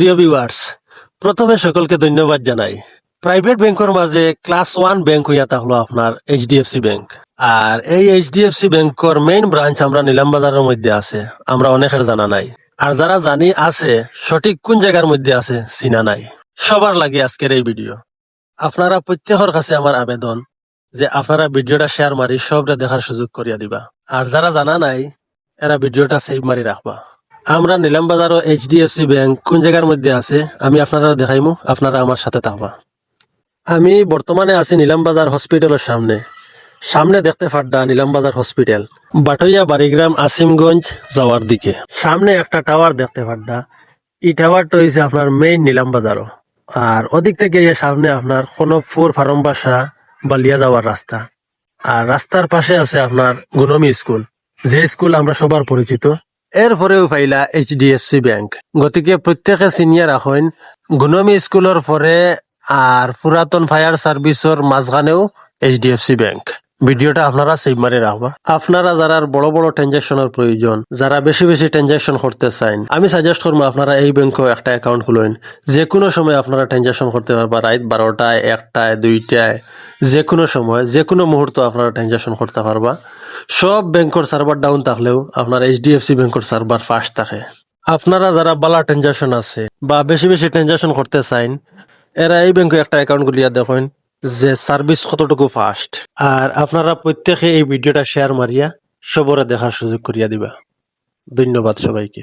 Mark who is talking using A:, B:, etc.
A: প্রিয় ভিউয়ার্স প্রথমে সকলকে ধন্যবাদ জানাই। প্রাইভেট ব্যাংকের মাঝে ক্লাস ওয়ান ব্যাংক হইয়া থাকল আপনার এইচডিএফসি ব্যাংক আর এই এইচডিএফসি ব্যাংকের মেইন ব্রাঞ্চ আমরা নিলামবাজারের মধ্যে আছে, আমরা অনেকের জানা নাই। আর যারা জানি আছে, সঠিক কোন জায়গার মধ্যে আছে, চিনা নাই। সবার লাগে আজকের এই ভিডিও আপনারা প্রত্যেকের কাছে আমার আবেদন যে আপনারা ভিডিওটা শেয়ার মারি, সবটা দেখার সুযোগ করিয়া দিবা। আর যারা জানা নাই, এরা ভিডিওটা সেভ মারি রাখবা। আমরা নিলামবাজার ও এইচডিএফসি ব্যাংক কোন জায়গার মধ্যে আছে? আমি আপনারা দেখাইমু, আপনারা আমার সাথে থাকবা। আমি বর্তমানে আছি নিলামবাজার হসপিটালের সামনে। সামনে দেখতে পাড্ডা নিলামবাজার হসপিটাল। বাটইয়া বাড়িগ্রাম আসিমগঞ্জ যাওয়ার দিকে। সামনে একটা টাওয়ার দেখতে পাড্ডা এই টাওয়ারটা হয়েছে আপনার মেইন নিলামবাজারও আর ওদিক থেকে সামনে আপনার কনকপুর, ফার্মবাসা বালিয়া যাওয়ার রাস্তা। আর রাস্তার পাশে আছে আপনার গুনমি স্কুল। যে স্কুল আমরা সবার পরিচিত। এরপরেও পাইলা H D F HDFC bank গতিকে প্রত্যেকে সিনিয়র রাখেন গুনমি স্কুলের পরে আর পুরাতন ফায়ার সার্ভিসের মাঝখানেও এইচডিএফসি ব্যাংক ভিডিওটা আপনারা সেভ মারি রাখবা আপনারা যারা বড় বড় ট্রানজাকশনের প্রয়োজন, যারা বেশি বেশি ট্রানজাকশন করতে চান আমি সাজেস্ট করব আপনারা এই ব্যাংকে একটা অ্যাকাউন্ট খুলেন যে কোনো সময় আপনারা ট্রানজাকশন করতে পারবা, রাত বারোটায়, একটায়, দুইটায় যে কোনো সময় যে কোনো মুহূর্ত আপনারা ট্রানজাকশন করতে পারবা। সব ব্যাংকর সার্ভার ডাউন থাকলেও আপনার এইচডিএফসি ব্যাংকর সার্ভার ফাস্ট থাকে। আপনারা যারা বালা ট্রানজাকশন আছে বা বেশি বেশি ট্রানজাকশন করতে চান এরা এই ব্যাংকে একটা অ্যাকাউন্ট গুলিয়া দেখেন যে সার্ভিস কতটুকু ফাস্ট আর আপনারা প্রত্যেকে এই ভিডিওটা শেয়ার মারিয়া সবরে দেখার সুযোগ করিয়া দিবা। ধন্যবাদ সবাইকে।